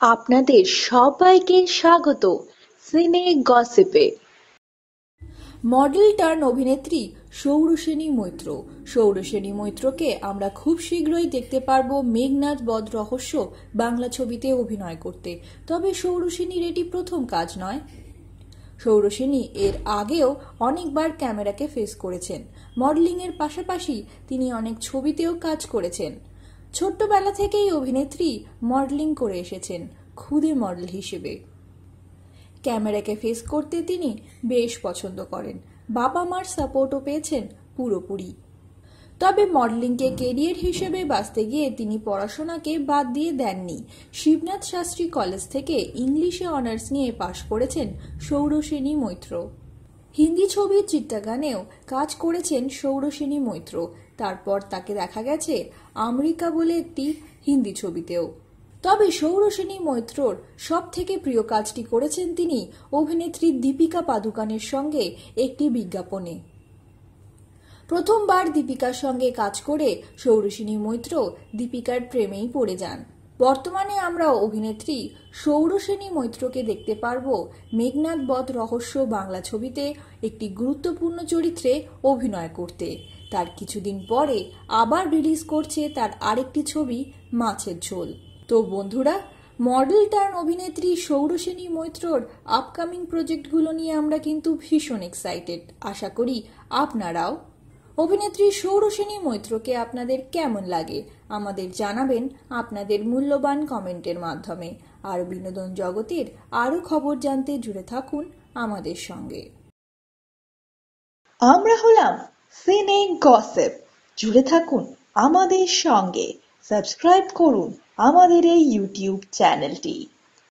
আপনাদের সবাইকে স্বাগত সিনে গসিপে। মডেল টার্ন অভিনেত্রী সৌরসেনী মৈত্র। সৌরসেনী মৈত্রকে আমরা খুব শীঘ্রই দেখতে পারব মেঘনাথ বধ রহস্য বাংলা ছবিতে অভিনয় করতে। তবে সৌরসেনীর এটি প্রথম কাজ নয়। সৌরসেনী এর আগেও অনেকবার ক্যামেরাকে ফেস করেছেন। মডেলিংয়ের পাশাপাশি তিনি অনেক ছবিতেও কাজ করেছেন। ছোট্টবেলা থেকেই অভিনেত্রী মডেলিং করে এসেছেন, খুদে মডেল হিসেবে। ক্যামেরাকে ফেস করতে তিনি বেশ পছন্দ করেন। বাবা মার সাপোর্টও পেয়েছেন পুরোপুরি। তবে মডেলিংকে কেরিয়ার হিসেবে বাঁচতে গিয়ে তিনি পড়াশোনাকে বাদ দিয়ে দেননি। শিবনাথ শাস্ত্রী কলেজ থেকে ইংলিশে অনার্স নিয়ে পাশ করেছেন সৌরসেনী মৈত্র। হিন্দি ছবির চিত্রাগানেও কাজ করেছেন সৌরসেনী মৈত্র। তারপর তাকে দেখা গেছে আমেরিকা বলে একটি হিন্দি ছবিতেও। তবে সৌরসেনী মৈত্রর সব থেকে প্রিয় কাজটি করেছেন তিনি অভিনেত্রী দীপিকা পাদুকানের সঙ্গে একটি বিজ্ঞাপনে। প্রথমবার দীপিকার সঙ্গে কাজ করে সৌরসেনী মৈত্র দীপিকার প্রেমেই পড়ে যান। বর্তমানে আমরা অভিনেত্রী সৌরসেনী মৈত্রকে দেখতে পারব মেঘনাথ বধ রহস্য বাংলা ছবিতে একটি গুরুত্বপূর্ণ চরিত্রে অভিনয় করতে। তার কিছুদিন পরে আবার রিলিজ করছে তার আরেকটি ছবি, মাছের ঝোল। তো বন্ধুরা, মডেল টার্ন অভিনেত্রী সৌরসেনী মৈত্রর আপকামিং প্রজেক্টগুলো নিয়ে আমরা কিন্তু ভীষণ এক্সাইটেড আশা করি আপনারাও অভিনেত্রী সৌরসেনী মৈত্রকে আপনাদের কেমন লাগে? আমাদের জানাবেন আপনাদের মূল্যবান কমেন্টের মাধ্যমে। আর বিনোদন জগতের আরও খবর জানতে জুড়ে থাকুন আমাদের সঙ্গে। আমরা হলাম সিনে গসেপ। জুড়ে থাকুন আমাদের সঙ্গে। সাবস্ক্রাইব করুন আমাদের এই ইউটিউব চ্যানেলটি।